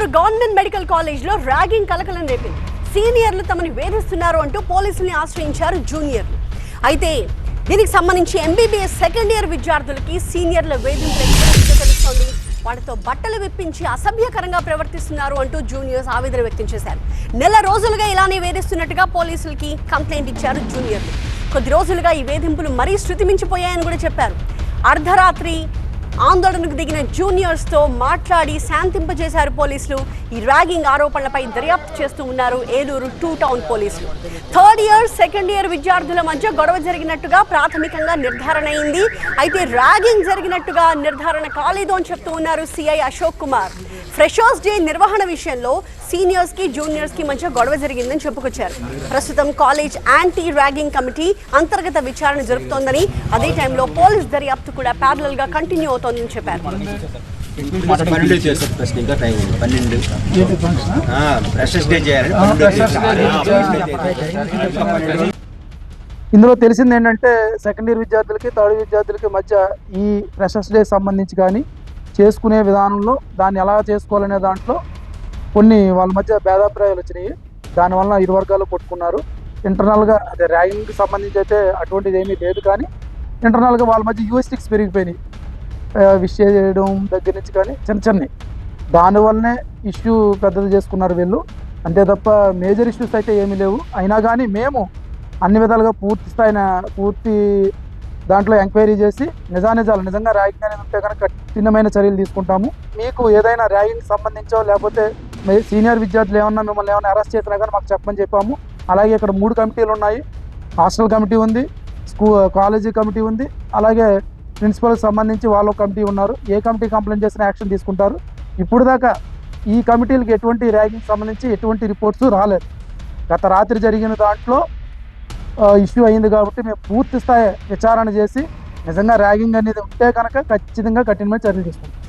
Eluru government medical కాలేజ్లో ragging కలకలం రేపింది. సీనియర్లు తమని వేధిస్తున్నారు అంటూ పోలీసుల్ని ఆశ్రయించారు జూనియర్లు. అయితే దీనికి సంబంధించి ఎంబీబీఎస్ సెకండ్ ఇయర్ విద్యార్థులకి సీనియర్ల వేధింపులు తెలుస్తోంది. వాటితో బట్టలు విప్పించి అసభ్యకరంగా ప్రవర్తిస్తున్నారు అంటూ జూనియర్స్ ఆవేదన వ్యక్తం చేశారు. నెల రోజులుగా ఇలానే వేధిస్తున్నట్టుగా పోలీసులకి కంప్లైంట్ ఇచ్చారు జూనియర్లు. కొద్ది రోజులుగా ఈ వేధింపులు మరీ శృతి మించిపోయాయని కూడా చెప్పారు. అర్ధరాత్రి ఆందోళనకు దిగిన జూనియర్స్తో మాట్లాడి శాంతింపజేశారు పోలీసులు. ఈ ర్యాగింగ్ ఆరోపణలపై దర్యాప్తు చేస్తూ ఉన్నారు ఏలూరు టూ టౌన్ పోలీసులు. థర్డ్ ఇయర్ సెకండ్ ఇయర్ విద్యార్థుల మధ్య గొడవ జరిగినట్టుగా ప్రాథమికంగా నిర్ధారణ అయింది. అయితే ర్యాగింగ్ జరిగినట్టుగా నిర్ధారణ కాలేదు అని చెప్తూ ఉన్నారు CI Ashok Kumar. Freshers day నిర్వహణ విషయంలో సీనియర్స్కి జూనియర్స్కి మధ్య గొడవ జరిగిందని చెప్పుకొచ్చారు. ప్రస్తుతం కాలేజ్ యాంటీ ర్యాగింగ్ కమిటీ అంతర్గత విచారణ జరుపుతోందని అదే టైంలో పోలీస్ దర్యాప్తు కూడా ప్యారలల్గా కంటిన్యూ అవుతోందని చెప్పారు. పన్నెండు చేస్తారు ప్రశ్న ఇంకా టైం ఉంది. పన్నెండు. ఫ్రెషర్స్ డే చేయాలి ఇందులో తెలిసింది ఏంటంటే సెకండ్ ఇయర్ విద్యార్థులకి థర్డ్ విద్యార్థులకి మధ్య ఈ ఫ్రెషర్స్ డే సంబంధించి కానీ చేసుకునే విధానంలో దాన్ని ఎలా చేసుకోవాలనే దాంట్లో కొన్ని వాళ్ళ మధ్య భేదాభిప్రాయాలు వచ్చినాయి. దానివల్ల ఇరు వర్గాలు కొట్టుకున్నారు. ఇంటర్నల్గా అదే ర్యాగింగ్కి సంబంధించి అయితే అటువంటిది ఏమీ లేదు కానీ ఇంటర్నల్గా వాళ్ళ మధ్య యూఎస్టిక్స్ పెరిగిపోయినాయి. విష్ చేయడం దగ్గర నుంచి కానీ చిన్న చిన్నవి. దానివల్లనే ఇష్యూ పెద్దది చేసుకున్నారు వీళ్ళు. అంతే తప్ప మేజర్ ఇష్యూస్ అయితే ఏమీ లేవు. అయినా కానీ మేము అన్ని విధాలుగా పూర్తి స్థాయిన పూర్తి దాంట్లో ఎంక్వైరీ చేసి నిజానిజాలు నిజంగా ర్యాగింగ్ అనేది ఉంటే కనుక కఠినమైన చర్యలు తీసుకుంటాము. మీకు ఏదైనా ర్యాగింగ్ సంబంధించో లేకపోతే మీ సీనియర్ విద్యార్థులు ఏమన్నా మిమ్మల్ని ఏమైనా అరెస్ట్ చేసినా కానీ మాకు చెప్పమని చెప్పాము. అలాగే ఇక్కడ మూడు కమిటీలు ఉన్నాయి. హాస్టల్ కమిటీ ఉంది స్కూ కాలేజీ కమిటీ ఉంది అలాగే ప్రిన్సిపల్కి సంబంధించి వాళ్ళ కమిటీ ఉన్నారు. ఏ కమిటీ కంప్లైంట్ చేసినా యాక్షన్ తీసుకుంటారు. ఇప్పుడు దాకా ఈ కమిటీలకు ఎటువంటి ర్యాగింగ్ సంబంధించి ఎటువంటి రిపోర్ట్స్ రాలేదు. గత రాత్రి జరిగిన దాంట్లో ఇష్యూ అయింది కాబట్టి మేము పూర్తి స్థాయి విచారణ చేసి నిజంగా ర్యాగింగ్ అనేది ఉంటే కనుక ఖచ్చితంగా కఠినమైన చర్యలు తీసుకుంటాం